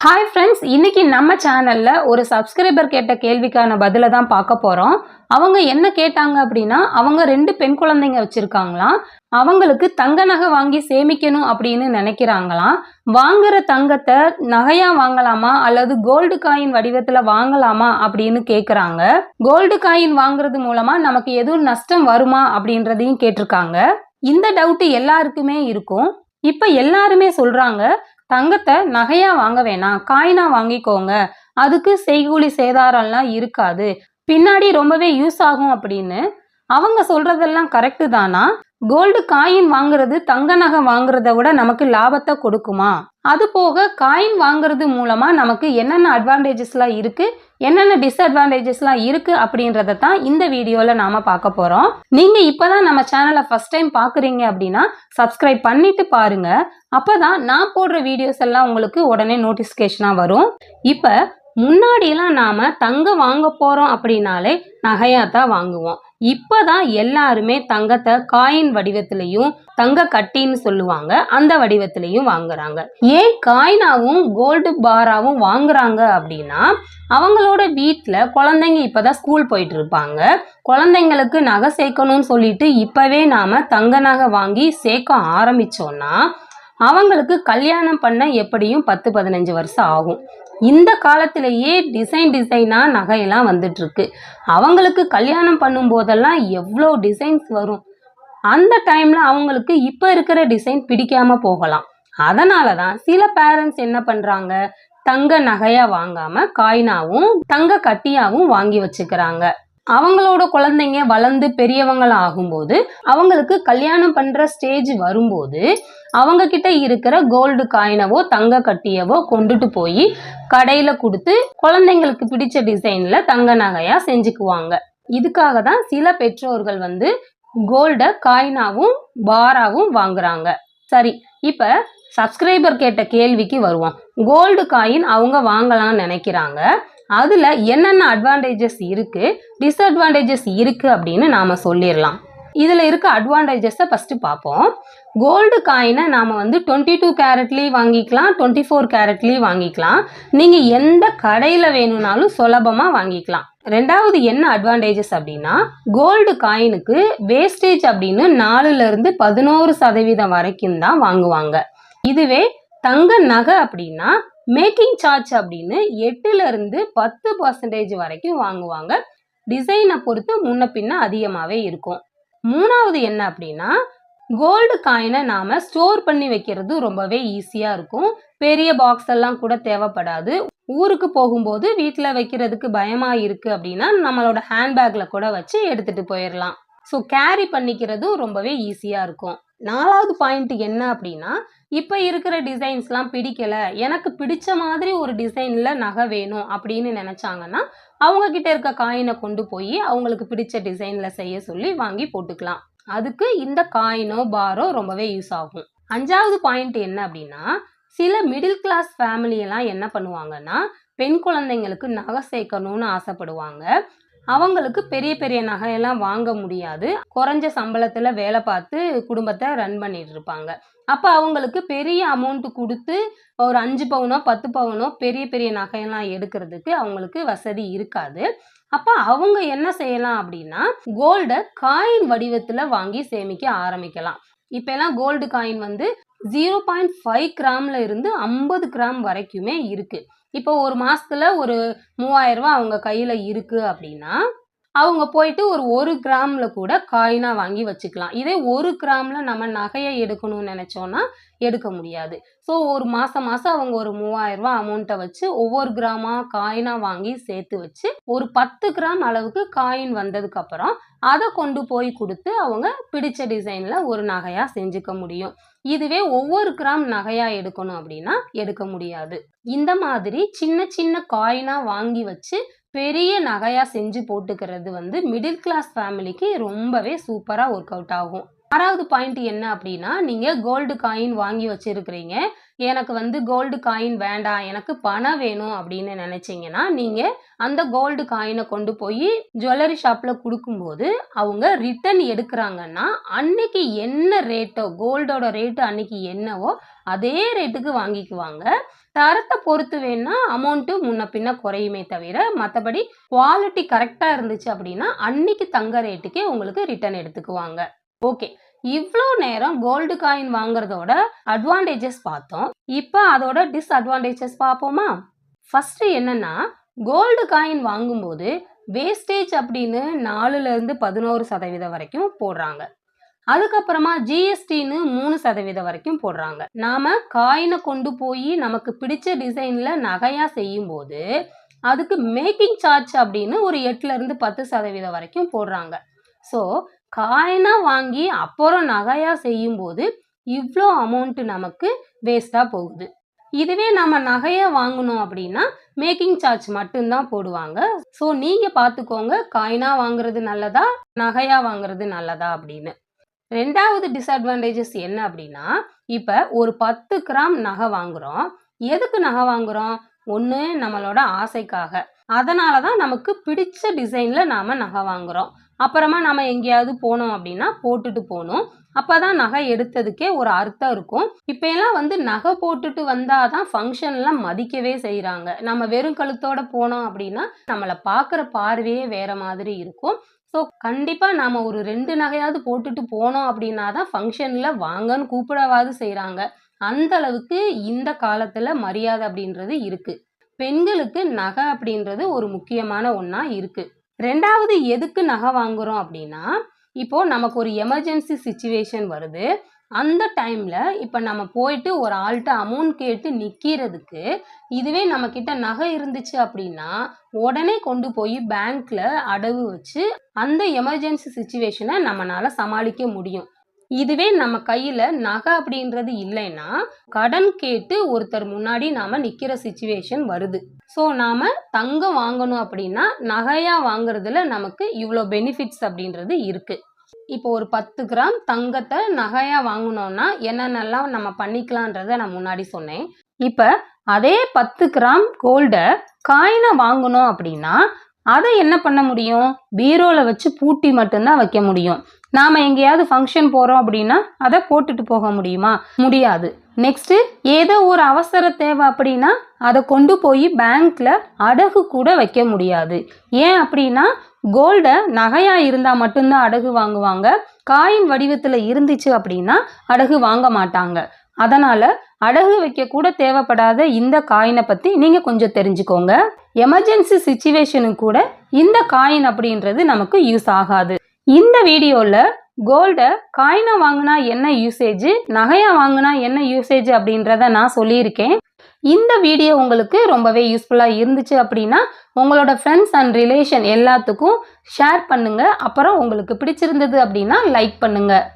Hi friends இன்னைக்கு நம்ம சேனல்ல ஒரு சப்ஸ்கிரைபர் கேட்ட கேள்விக்கான பதிலை தான் பார்க்க போறோம். அவங்க என்ன கேட்டாங்க அப்படின்னா அவங்க ரெண்டு பெண் குழந்தைங்க வச்சிருக்காங்களாம். அவங்களுக்கு தங்க நகை வாங்கி சேமிக்கணும் அப்படின்னு நினைக்கிறாங்களாம். வாங்குற தங்கத்தை நகையா வாங்கலாமா? அல்லது கோல்டு காயின் வடிவத்துல வாங்கலாமா? அப்படின்னு கேக்குறாங்க. கோல்டு காயின் வாங்குறது மூலமா நமக்கு எதுவும் நஷ்டம் வருமா? அப்படின்றதையும் கேட்டிருக்காங்க. இந்த டவுட் எல்லாருக்குமே இருக்கும். இப்ப எல்லாருமே சொல்றாங்க தங்கத்தை நகையா வாங்க வேணாம் காயினா வாங்கிக்கோங்க. அதுக்கு செய்கூலி சேதாரம்லாம் இருக்காது. பின்னாடி ரொம்பவே யூஸ் ஆகும் அப்படின்னு அவங்க சொல்றதெல்லாம் கரெக்டு தானா? கோல்டு காயின் வாங்குறது தங்க நகை வாங்குறத விட நமக்கு லாபத்தை கொடுக்குமா? அது போக காயின் வாங்குறது மூலமா நமக்கு என்னென்ன அட்வான்டேஜஸ்லாம் இருக்கு என்னென்ன டிஸ்அட்வான்டேஜஸ்லாம் இருக்கு அப்படின்றத தான் இந்த வீடியோல நாம பார்க்க போறோம். நீங்க இப்பதான் நம்ம சேனலை ஃபர்ஸ்ட் டைம் பாக்குறீங்க அப்படின்னா சப்ஸ்கிரைப் பண்ணிட்டு பாருங்க. அப்பதான் நான் போடுற வீடியோஸ் எல்லாம் உங்களுக்கு உடனே நோட்டிபிகேஷனா வரும். இப்ப முன்னாடிலாம் நாம தங்கம் வாங்க போறோம் அப்படின்னாலே நகையா தான் வாங்குவோம். இப்போதான் எல்லாருமே தங்கத்தை காயின் வடிவத்திலையும் தங்க கட்டின்னு சொல்லுவாங்க அந்த வடிவத்திலையும் வாங்குறாங்க. ஏன் காயினாவும் கோல்டு பாராவும் வாங்குறாங்க அப்படின்னா அவங்களோட வீட்டில் குழந்தைங்க இப்போதான் ஸ்கூல் போயிட்டு இருப்பாங்க குழந்தைங்களுக்கு நகை சேர்க்கணும்னு சொல்லிட்டு இப்பவே நாம தங்க நகை வாங்கி சேர்க்க ஆரம்பிச்சோன்னா அவங்களுக்கு கல்யாணம் பண்ண எப்படியும் பத்து பதினஞ்சு வருஷம் ஆகும். இந்த காலத்திலேயே டிசைன் டிசைனாக நகையெல்லாம் வந்துட்டுருக்கு. அவங்களுக்கு கல்யாணம் பண்ணும் போதெல்லாம் எவ்வளோ டிசைன்ஸ் வரும். அந்த டைமில் அவங்களுக்கு இப்போ இருக்கிற டிசைன் பிடிக்காமல் போகலாம். அதனால தான் சில பேரண்ட்ஸ் என்ன பண்ணுறாங்க தங்க நகையாக வாங்காமல் காயினாவும் தங்க கட்டியாகவும் வாங்கி வச்சுக்கிறாங்க. அவங்களோட குழந்தைங்க வளர்ந்து பெரியவங்கள ஆகும்போது அவங்களுக்கு கல்யாணம் பண்ற ஸ்டேஜ் வரும்போது அவங்க கிட்ட இருக்கிற கோல்டு காயினவோ தங்க கட்டியவோ கொண்டுட்டு போய் கடையில கொடுத்து குழந்தைங்களுக்கு பிடிச்ச டிசைன்ல தங்க நகையா செஞ்சுக்குவாங்க. இதுக்காக தான் சில பெற்றோர்கள் வந்து கோல்ட காயினாவும் பாராவும் வாங்குறாங்க. சரி இப்ப சப்ஸ்கிரைபர் கேட்ட கேள்விக்கு வருவோம். கோல்டு காயின் அவங்க வாங்கலாம்னு நினைக்கிறாங்க. அதில் என்னென்ன அட்வான்டேஜஸ் இருக்குது டிஸ்அட்வான்டேஜஸ் இருக்குது அப்படின்னு நாம் சொல்லிடலாம். இதில் இருக்க அட்வான்டேஜஸை ஃபஸ்ட்டு பார்ப்போம். கோல்டு காயினை நாம் வந்து டுவெண்ட்டி டூ கேரட்லேயும் வாங்கிக்கலாம் டுவெண்ட்டி ஃபோர் கேரட்லேயும் வாங்கிக்கலாம். நீங்கள் எந்த கடையில் வேணும்னாலும் சுலபமாக வாங்கிக்கலாம். ரெண்டாவது என்ன அட்வான்டேஜஸ் அப்படின்னா கோல்டு காயினுக்கு வேஸ்டேஜ் அப்படின்னு நாலுலேருந்து பதினோரு சதவீதம் வரைக்கும் தான் வாங்குவாங்க. இதுவே தங்க நகை அப்படின்னா மேக்கிங் சார்ஜ் அப்படின்னு எட்டுல இருந்து பத்து பர்சன்டேஜ் வரைக்கும் வாங்குவாங்க. டிசைனை பொறுத்து முன்ன பின்ன அதிகமாகவே இருக்கும். மூணாவது என்ன அப்படின்னா கோல்டு காயினை நாம ஸ்டோர் பண்ணி வைக்கிறது ரொம்பவே ஈஸியா இருக்கும். பெரிய பாக்ஸ் எல்லாம் கூட தேவைப்படாது. ஊருக்கு போகும்போது வீட்டில் வைக்கிறதுக்கு பயமா இருக்கு அப்படின்னா நம்மளோட ஹேண்ட்பேக்ல கூட வச்சு எடுத்துட்டு போயிடலாம் ஸோ கேரி பண்ணிக்கிறதும் ரொம்பவே ஈஸியா இருக்கும். நாலாவது பாயிண்ட் என்ன அப்படின்னா இப்போ இருக்கிற டிசைன்ஸ்லாம் பிடிக்கல. எனக்கு பிடிச்ச மாதிரி ஒரு டிசைனில் நகை வேணும் அப்படின்னு நினச்சாங்கன்னா அவங்க கிட்ட இருக்க காயினை கொண்டு போய் அவங்களுக்கு பிடிச்ச டிசைனில் செய்ய சொல்லி வாங்கி போட்டுக்கலாம். அதுக்கு இந்த காயினோ பாரோ ரொம்பவே யூஸ் ஆகும். அஞ்சாவது பாயிண்ட் என்ன அப்படின்னா சில மிடில் கிளாஸ் ஃபேமிலியெல்லாம் என்ன பண்ணுவாங்கன்னா பெண் குழந்தைங்களுக்கு நகை சேர்க்கணும்னு ஆசைப்படுவாங்க. அவங்களுக்கு பெரிய பெரிய நகையெல்லாம் வாங்க முடியாது. குறைஞ்ச சம்பளத்தில் வேலை பார்த்து குடும்பத்தை ரன் பண்ணிட்டு இருப்பாங்க. அப்போ அவங்களுக்கு பெரிய அமௌண்ட்டு கொடுத்து ஒரு அஞ்சு பவுனோ பத்து பவுனோ பெரிய பெரிய நகையெல்லாம் எடுக்கிறதுக்கு அவங்களுக்கு வசதி இருக்காது. அப்போ அவங்க என்ன செய்யலாம் அப்படின்னா கோல்டை காயின் வடிவத்தில் வாங்கி சேமிக்க ஆரம்பிக்கலாம். இப்போ எல்லாம் கோல்டு காயின் வந்து ஜீரோ பாயிண்ட் ஃபைவ் கிராம்ல இருந்து ஐம்பது கிராம் வரைக்குமே இருக்குது இப்போ ஒரு மாதத்துல ஒரு மூவாயிரம் அவங்க கையில் இருக்குது அப்படின்னா அவங்க போயிட்டு ஒரு ஒரு கிராமில் கூட காயினாக வாங்கி வச்சுக்கலாம். இதே ஒரு கிராமில் நம்ம நகையை எடுக்கணும்னு நினச்சோன்னா எடுக்க முடியாது. ஸோ ஒரு மாதம் மாதம் அவங்க ஒரு மூவாயிரரூபா அமௌண்ட்டை வச்சு ஒவ்வொரு கிராமாக காயினாக வாங்கி சேர்த்து வச்சு ஒரு பத்து கிராம் அளவுக்கு காயின் வந்ததுக்கப்புறம் அதை கொண்டு போய் கொடுத்து அவங்க பிடிச்ச டிசைனில் ஒரு நகையாக செஞ்சுக்க முடியும். இதுவே ஒவ்வொரு கிராம் நகையாக எடுக்கணும் அப்படின்னா எடுக்க முடியாது. இந்த மாதிரி சின்ன சின்ன காயினாக வாங்கி வச்சு பெரிய நகையாக செஞ்சு போட்டுக்கிறது வந்து மிடில் கிளாஸ் ஃபேமிலிக்கு ரொம்பவே சூப்பராக ஒர்க் அவுட் ஆகும். ஆறாவது பாயிண்ட் என்ன அப்படின்னா நீங்க கோல்டு காயின் வாங்கி வச்சிருக்கிறீங்க. எனக்கு வந்து கோல்டு காயின் வேண்டாம் எனக்கு பணம் வேணும் அப்படின்னு நினைச்சீங்கன்னா நீங்க அந்த கோல்டு காயினை கொண்டு போய் ஜுவல்லரி ஷாப்ல கொடுக்கும்போது அவங்க ரிட்டர்ன் எடுக்கிறாங்கன்னா அன்னைக்கு என்ன ரேட்டோ கோல்டோட ரேட்டு அன்னைக்கு என்னவோ அதே ரேட்டுக்கு வாங்கிக்குவாங்க. தரத்தை பொறுத்து வேணா அமௌண்ட்டு முன்ன பின்ன குறையுமே தவிர மற்றபடி குவாலிட்டி கரெக்டாக இருந்துச்சு அப்படின்னா அன்னைக்கு தங்க ரேட்டுக்கே உங்களுக்கு ரிட்டர்ன் எடுத்துக்குவாங்க. ஓகே. இவ்வளோ நேரம் கோல்டு காயின் வாங்குறதோட அட்வான்டேஜஸ் பார்த்தோம். இப்போ அதோட டிஸ்அட்வான்டேஜஸ் பார்ப்போமா? ஃபர்ஸ்ட் என்னன்னா கோல்டு காயின் வாங்கும்போது வேஸ்டேஜ் அப்படின்னு நாலுலேருந்து பதினோரு சதவீதம் வரைக்கும் போடுறாங்க. அதுக்கப்புறமா ஜிஎஸ்டின்னு மூணு சதவீதம் வரைக்கும் போடுறாங்க. நாம காயினை கொண்டு போய் நமக்கு பிடிச்ச டிசைன்ல நகையா செய்யும் போது அதுக்கு மேக்கிங் சார்ஜ் அப்படின்னு ஒரு எட்டுல இருந்து பத்து சதவீதம் வரைக்கும் போடுறாங்க. ஸோ காயினாக வாங்கி அப்புறம் நகையாக செய்யும்போது இவ்வளோ அமௌண்ட்டு நமக்கு வேஸ்ட்டாக போகுது. இதுவே நம்ம நகையை வாங்கணும் அப்படின்னா மேக்கிங் சார்ஜ் மட்டும்தான் போடுவாங்க. ஸோ நீங்கள் பார்த்துக்கோங்க காயினாக வாங்குறது நல்லதா நகையாக வாங்குறது நல்லதா அப்படின்னு. ரெண்டாவது டிஸ்அட்வான்டேஜஸ் என்ன அப்படின்னா இப்போ ஒரு பத்து கிராம் நகை வாங்குகிறோம் எதுக்கு நகை வாங்குகிறோம் ஒன்று நம்மளோட ஆசைக்காக. அதனால தான் நமக்கு பிடிச்ச டிசைனில் நாம் நகை வாங்குறோம். அப்புறமா நம்ம எங்கேயாவது போனோம் அப்படின்னா போட்டுட்டு போகணும். அப்பதான் நகை எடுத்ததுக்கே ஒரு அர்த்தம் இருக்கும். இப்போ எல்லாம் வந்து நகை போட்டுட்டு வந்தாதான் ஃபங்க்ஷன்லாம் மதிக்கவே செய்கிறாங்க நம்ம வெறும் கழுத்தோட போனோம் அப்படின்னா நம்மளை பார்க்குற பார்வையே வேற மாதிரி இருக்கும். ஸோ கண்டிப்பாக நாம் ஒரு ரெண்டு நகையாவது போட்டுட்டு போனோம் அப்படின்னா தான் ஃபங்க்ஷனில் வாங்கன்னு கூப்பிடவாது செய்கிறாங்க அந்த அளவுக்கு இந்த காலத்தில் மரியாதை அப்படின்றது இருக்குது பெண்களுக்கு நகை அப்படின்றது ஒரு முக்கியமான ஒன்றா இருக்குது ரெண்டாவது எதுக்கு நகை வாங்குகிறோம் அப்படின்னா இப்போது நமக்கு ஒரு எமர்ஜென்சி சுச்சுவேஷன் வருது. அந்த டைமில் இப்போ நம்ம போயிட்டு ஒரு ஆள்கிட்ட அமௌண்ட் கேட்டு நிற்கிறதுக்கு இதுவே நம்மக்கிட்ட நகை இருந்துச்சு அப்படின்னா உடனே கொண்டு போய் பேங்க்கில் அடவு வச்சு அந்த எமர்ஜென்சி சுச்சுவேஷனை நம்மளால் சமாளிக்க முடியும். இதுவே நம்ம கையில் நகை அப்படின்றது இல்லைன்னா கடன் கேட்டு ஒருத்தர் முன்னாடி நாம் நிற்கிற சுச்சுவேஷன் வருது. ஸோ நாம் தங்கம் வாங்கணும் அப்படின்னா நகையாக வாங்குறதுல நமக்கு இவ்வளோ பெனிஃபிட்ஸ் அப்படின்றது இருக்குது இப்போ ஒரு பத்து கிராம் தங்கத்தை நகையாக வாங்கினோன்னா என்னென்னலாம் நம்ம பண்ணிக்கலான்றத நான் முன்னாடி சொன்னேன். இப்போ அதே பத்து கிராம் கோல்டை காயினை வாங்கணும் அப்படின்னா அதை என்ன பண்ண முடியும்? பீரோவில் வச்சு பூட்டி மட்டும்தான் வைக்க முடியும். நாம் எங்கேயாவது ஃபங்க்ஷன் போகிறோம் அப்படின்னா அதை போட்டுட்டு போக முடியுமா? முடியாது. நெக்ஸ்ட்டு ஏதோ ஒரு அவசர தேவை அப்படின்னா அதை கொண்டு போய் பேங்க்கில் அடகு கூட வைக்க முடியாது. ஏன் அப்படின்னா கோல்டை நகையாக இருந்தால் மட்டும்தான் அடகு வாங்குவாங்க. காயின் வடிவத்தில் இருந்துச்சு அப்படின்னா அடகு வாங்க மாட்டாங்க. அதனால் அடகு வைக்க கூட தேவைப்படாத இந்த காயினை பற்றி நீங்கள் கொஞ்சம் தெரிஞ்சுக்கோங்க. எமர்ஜென்சி சுச்சுவேஷனுக்கு கூட இந்த காயின் அப்படின்றது நமக்கு யூஸ் ஆகாது. இந்த வீடியோவில் கோல்டை காயினை வாங்கினா என்ன யூசேஜ் நகையாக வாங்கினா என்ன யூசேஜ் அப்படின்றத நான் சொல்லியிருக்கேன். இந்த வீடியோ உங்களுக்கு ரொம்பவே யூஸ்ஃபுல்லாக இருந்துச்சு அப்படின்னா உங்களோட ஃப்ரெண்ட்ஸ் அண்ட் ரிலேஷன் எல்லாத்துக்கும் ஷேர் பண்ணுங்கள் அப்புறம் உங்களுக்கு பிடிச்சிருந்தது அப்படின்னா லைக் பண்ணுங்கள்